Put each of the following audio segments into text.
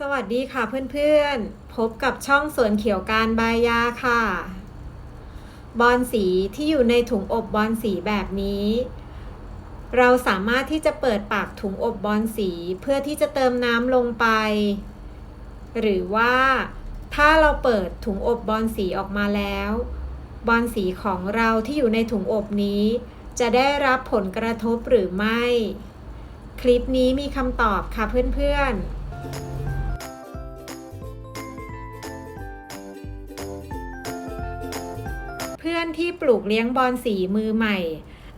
สวัสดีค่ะเพื่อนๆ พบกับช่องสวนเขียวการบายยาค่ะ บอลสีที่อยู่ในถุงอบบอลสีแบบนี้ เราสามารถที่จะเปิดปากถุงอบบอลสีเพื่อที่จะเติมน้ำลงไป หรือว่าถ้าเราเปิดถุงอบบอลสีออกมาแล้ว บอลสีของเราที่อยู่ในถุงอบนี้ จะได้รับผลกระทบหรือไม่ คลิปนี้มีคำตอบค่ะเพื่อนๆ พื่อนที่ปลูกเลี้ยงบอลสีมือใหม่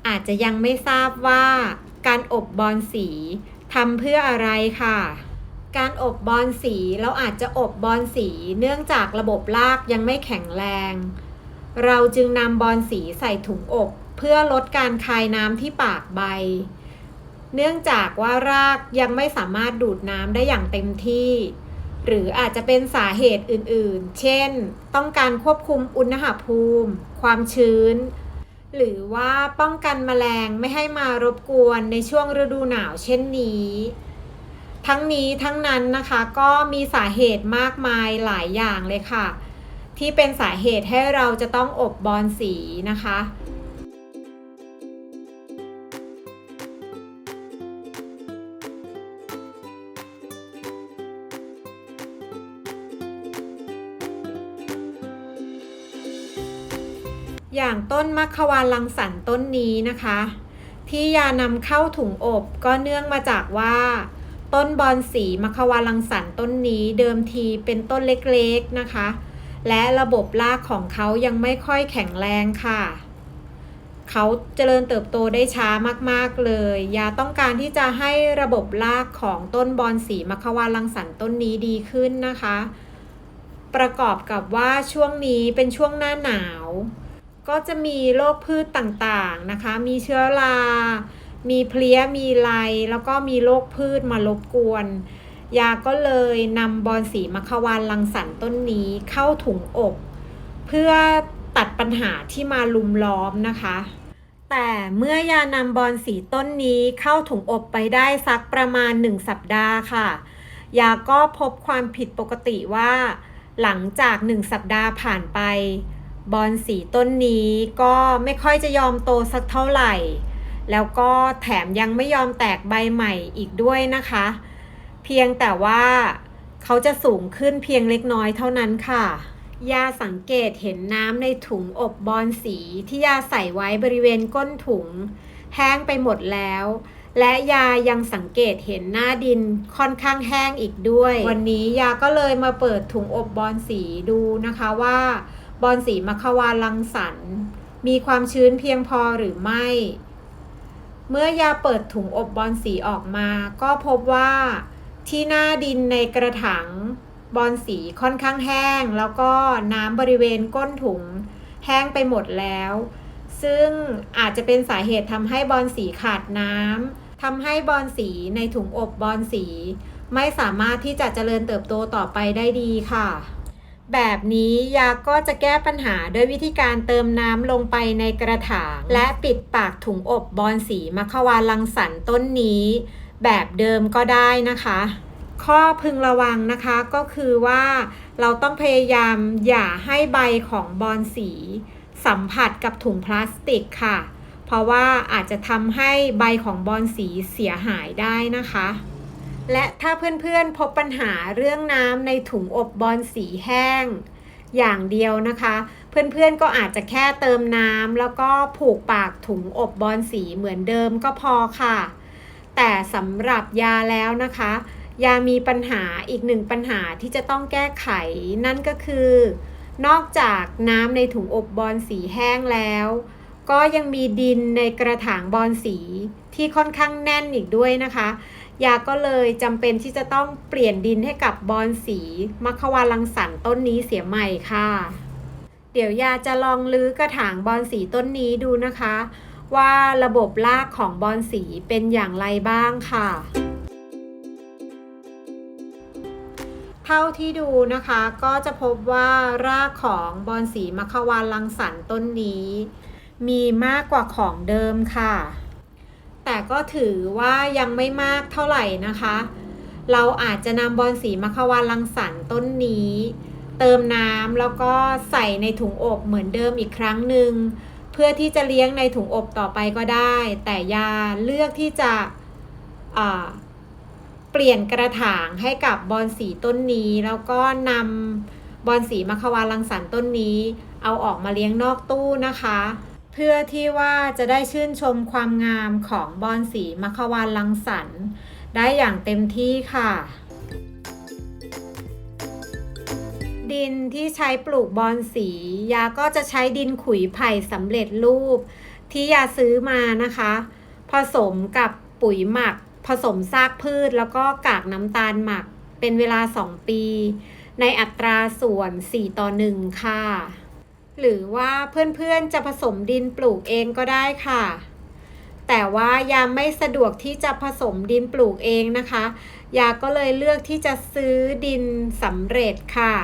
อาจจะยังไม่ทราบว่า การอบบอลสีทำเพื่ออะไรค่ะ การอบบอลสีเราอาจจะอบบอลสีเนื่องจากระบบรากยังไม่แข็งแรง เราจึงนำบอลสีใส่ถุงอบ เพื่อลดการคายน้ำที่ปากใบ เนื่องจากว่ารากยังไม่สามารถดูดน้ำได้อย่างเต็มที่หรืออาจจะเป็นสาเหตุอื่นๆ เช่น ต้องการควบคุมอุณหภูมิ ความชื้น หรือว่าป้องกันแมลงไม่ให้มารบกวนในช่วงฤดูหนาวเช่นนี้ ทั้งนี้ทั้งนั้นนะคะก็มีสาเหตุมากมายหลายอย่างเลยค่ะ ที่เป็นสาเหตุให้เราจะต้องอบบอลสีนะคะ อย่างต้นมัคควานลังสรรต้นนี้นะคะ ที่ยานำเข้าถุงอบก็เนื่องมาจากว่า ต้นบอนสีมัคควานลังสรรต้นนี้เดิมทีเป็นต้นเล็กๆนะคะ และระบบรากของเขายังไม่ค่อยแข็งแรงค่ะเขาเจริญเติบโตได้ช้ามากๆเลย ยาต้องการที่จะให้ระบบรากของต้นบอนสีมัควานลังสรรต้นนี้ดีขึ้นนะคะ ประกอบกับว่าช่วงนี้เป็นช่วงหน้าหนาว ก็จะมีโรคพืชต่างๆนะคะ มีเชื้อรา มีเพลี้ย มีไรแล้วก็มีโรคพืชมารบกวน ยาก็เลยนำบอนสีมัคควานลังสรรต้นนี้เข้าถุงอบเพื่อตัดปัญหาที่มาลุมล้อมนะคะ แต่เมื่อยานำบอนสีต้นนี้เข้าถุงอบไปได้สักประมาณ 1 สัปดาห์ค่ะ ยาก็พบความผิดปกติว่า หลังจาก 1 สัปดาห์ผ่านไป บอนสีต้นนี้ก็ไม่ค่อยจะยอมโตสักเท่าไหร่ แล้วก็แถมยังไม่ยอมแตกใบใหม่อีกด้วยนะคะ เพียงแต่ว่าเขาจะสูงขึ้นเพียงเล็กน้อยเท่านั้นค่ะยาสังเกตเห็นน้ำในถุงอบบอนสีที่ยาใส่ไว้บริเวณก้นถุง แห้งไปหมดแล้ว และยายังสังเกตเห็นหน้าดินค่อนข้างแห้งอีกด้วย วันนี้ยาก็เลยมาเปิดถุงอบบอนสีดูนะคะว่า บอนสีมัควาลังสรรค์มีความชื้นเพียงพอหรือไม่ เมื่อยาเปิดถุงอบบอนสีออกมา ก็พบว่าที่หน้าดินในกระถางบอนสีค่อนข้างแห้ง แล้วก็น้ำบริเวณก้นถุงแห้งไปหมดแล้ว ซึ่งอาจจะเป็นสาเหตุทำให้บอนสีขาดน้ำทำให้บอนสีในถุงอบบอนสี ไม่สามารถที่จะเจริญเติบโตต่อไปได้ดีค่ะ แบบนี้ยาก็จะแก้ปัญหาด้วยวิธีการเติมน้ำลงไปในกระถาง และปิดปากถุงอบบอนสีมัควานลังสรรต้นนี้ แบบเดิมก็ได้นะคะ ข้อพึงระวังนะคะก็คือว่า เราต้องพยายามอย่าให้ใบของบอนสี สัมผัสกับถุงพลาสติกค่ะ เพราะว่าอาจจะทำให้ใบของบอนสีเสียหายได้นะคะ และถ้าเพื่อนๆพบปัญหาเรื่องน้ำในถุงอบบอลสีแห้ง อย่างเดียวนะคะ เพื่อนๆก็อาจจะแค่เติมน้ำแล้วก็ผูกปากถุงอบบอลสีเหมือนเดิมก็พอค่ะ แต่สำหรับยาแล้วนะคะ ยามีปัญหาอีกหนึ่งปัญหาที่จะต้องแก้ไขนั่นก็คือ นอกจากน้ำในถุงอบบอลสีแห้งแล้วก็ยังมีดินในกระถางบอลสีที่ค่อนข้างแน่นอีกด้วยนะคะ ยาก็เลยจำเป็นที่จะต้องเปลี่ยนดินให้กับบอลสีมัควาลังสรรต้นนี้เสียใหม่ค่ะ เดี๋ยวยาจะลองลื้อกระถางบอลสีต้นนี้ดูนะคะ ว่าระบบรากของบอลสีเป็นอย่างไรบ้างค่ะ เท่าที่ดูนะคะก็จะพบว่ารากของบอลสีมัควาลังสรรต้นนี้ มีมากกว่าของเดิมค่ะ แต่ก็ถือว่ายังไม่มากเท่าไหร่นะคะ เราอาจจะนำบอนสีมัควานรังสรรต้นนี้ เติมน้ำแล้วก็ใส่ในถุงอบเหมือนเดิมอีกครั้งหนึ่งเพื่อที่จะเลี้ยงในถุงอบต่อไปก็ได้ แต่ยาเลือกที่จะเปลี่ยนกระถางให้กับบอนสีต้นนี้ แล้วก็นำบอนสีมัควานรังสรรต้นนี้ เอาออกมาเลี้ยงนอกตู้นะคะ เพื่อที่ว่าจะได้ชื่นชมความงามของบอนสีมัควานรังสรรค์ได้อย่างเต็มที่ค่ะ ดินที่ใช้ปลูกบอนสี ยาก็จะใช้ดินขุยไผ่สำเร็จรูป ที่ยาซื้อมานะคะ ผสมกับปุ๋ยหมัก ผสมซากพืชแล้วก็กากน้ำตาลหมักเป็นเวลา 2 ปี ในอัตราส่วน 4 ต่อ 1 ค่ะ หรือว่าเพื่อนๆจะผสมดินปลูกเองก็ได้ค่ะ แต่ว่ายาไม่สะดวกที่จะผสมดินปลูกเองนะคะ ยาก็เลยเลือกที่จะซื้อดินสำเร็จค่ะ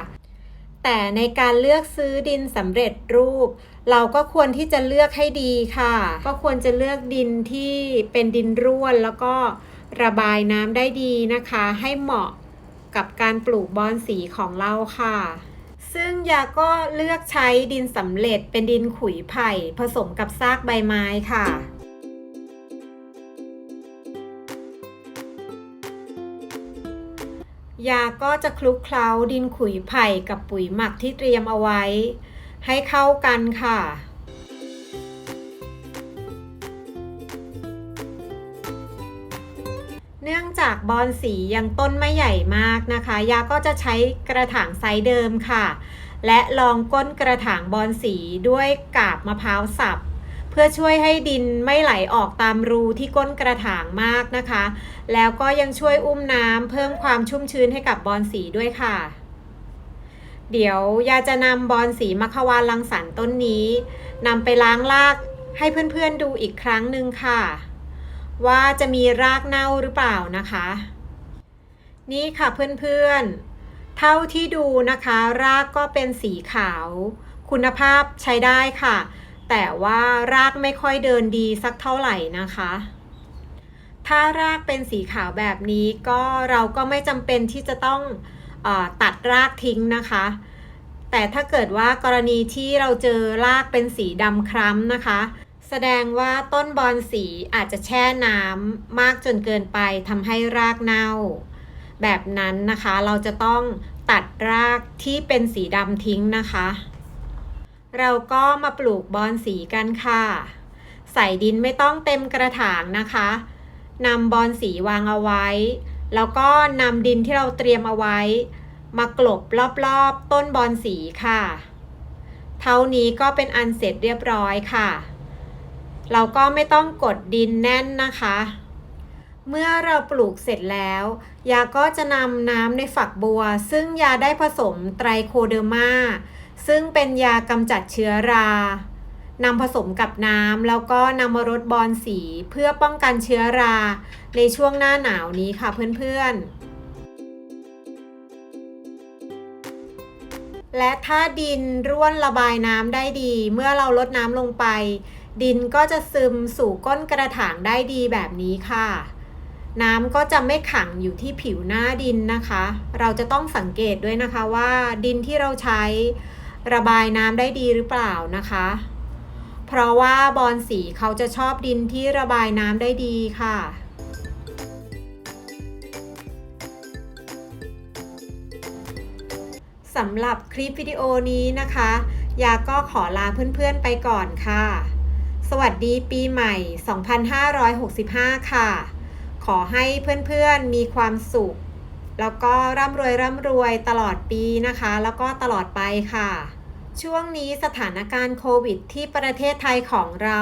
แต่ในการเลือกซื้อดินสำเร็จรูป เราก็ควรที่จะเลือกให้ดีค่ะ ก็ควรจะเลือกดินที่เป็นดินร่วนแล้วก็ระบายน้ำได้ดีนะคะ ให้เหมาะกับการปลูกบอนสีของเราค่ะ ซึ่งยาก็เลือกใช้ดินสำเร็จเป็นดินขุยไผ่ผสมกับซากใบไม้ค่ะ ยาก็จะคลุกเคล้าดินขุยไผ่กับปุ๋ยหมักที่เตรียมเอาไว้ ให้เข้ากันค่ะ บอนสียังต้นไม่ใหญ่มากนะคะ ยาก็จะใช้กระถางไซส์เดิมค่ะ และลองก้นกระถางบอนสีด้วยกาบมะพร้าวสับ เพื่อช่วยให้ดินไม่ไหลออกตามรูที่ก้นกระถางมากนะคะ แล้วก็ยังช่วยอุ้มน้ำเพิ่มความชุ่มชื้นให้กับบอนสีด้วยค่ะ เดี๋ยวยาจะนำบอนสีมัควานรังสรรต้นนี้นำไปล้างรากให้เพื่อนๆดูอีกครั้งหนึ่งค่ะ ว่าจะมีรากเน่าหรือเปล่านะคะ นี่ค่ะเพื่อนๆ เท่าที่ดูนะคะ รากก็เป็นสีขาว คุณภาพใช้ได้ค่ะ แต่ว่ารากไม่ค่อยเดินดีสักเท่าไหร่นะคะถ้ารากเป็นสีขาวแบบนี้ก็เราก็ไม่จำเป็นที่จะต้องออตัดรากทิ้งนะคะ แต่ถ้าเกิดว่ากรณีที่เราเจอรากเป็นสีดำคล้ำนะคะ แสดงว่าต้นบอนสีอาจจะแช่น้ำมากจนเกินไปทำให้รากเน่า แบบนั้นนะคะเราจะต้องตัดรากที่เป็นสีดำทิ้งนะคะ เราก็มาปลูกบอนสีกันค่ะ ใส่ดินไม่ต้องเต็มกระถางนะคะนำบอนสีวางเอาไว้ แล้วก็นำดินที่เราเตรียมเอาไว้ มากลบรอบๆต้นบอนสีค่ะ เท่านี้ก็เป็นอันเสร็จเรียบร้อยค่ะ เราก็ไม่ต้องกดดินแน่นนะคะ เมื่อเราปลูกเสร็จแล้ว ยาก็จะนำน้ำในฝักบัว ซึ่งยาได้ผสมไตรโคเดอร์มาซึ่งเป็นยากำจัดเชื้อรานำผสมกับน้ำแล้วก็นำมารดบอนสีเพื่อป้องกันเชื้อรา ในช่วงหน้าหนาวนี้ค่ะเพื่อนๆ และถ้าดินร่วนระบายน้ำได้ดี เมื่อเราลดน้ำลงไป ดินก็จะซึมสู่ก้นกระถางได้ดีแบบนี้ค่ะ น้ำก็จะไม่ขังอยู่ที่ผิวหน้าดินนะคะ เราจะต้องสังเกตด้วยนะคะว่าดินที่เราใช้ระบายน้ำได้ดีหรือเปล่านะคะ เพราะว่าบอนสีเขาจะชอบดินที่ระบายน้ำได้ดีค่ะสำหรับคลิปวิดีโอนี้นะคะ ยาก็ขอลาเพื่อนๆไปก่อนค่ะ สวัสดีปีใหม่ 2565 ค่ะ ขอให้เพื่อนๆมีความสุข แล้วก็ร่ำรวยร่ำรวยตลอดปีนะคะ แล้วก็ตลอดไปค่ะ ช่วงนี้สถานการณ์โควิดที่ประเทศไทยของเรา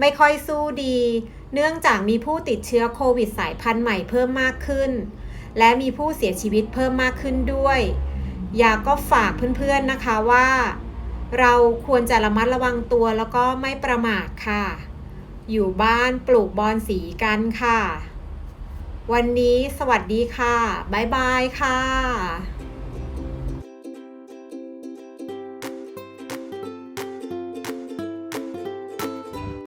ไม่ค่อยสู้ดี เนื่องจากมีผู้ติดเชื้อโควิดสายพันธุ์ใหม่เพิ่มมากขึ้น และมีผู้เสียชีวิตเพิ่มมากขึ้นด้วย อยากก็ฝากเพื่อนๆนะคะว่า เราควรจะระมัดระวังตัวแล้วก็ไม่ประมาทค่ะ อยู่บ้านปลูกบอนสีกันค่ะ วันนี้สวัสดีค่ะ บ๊ายบายค่ะ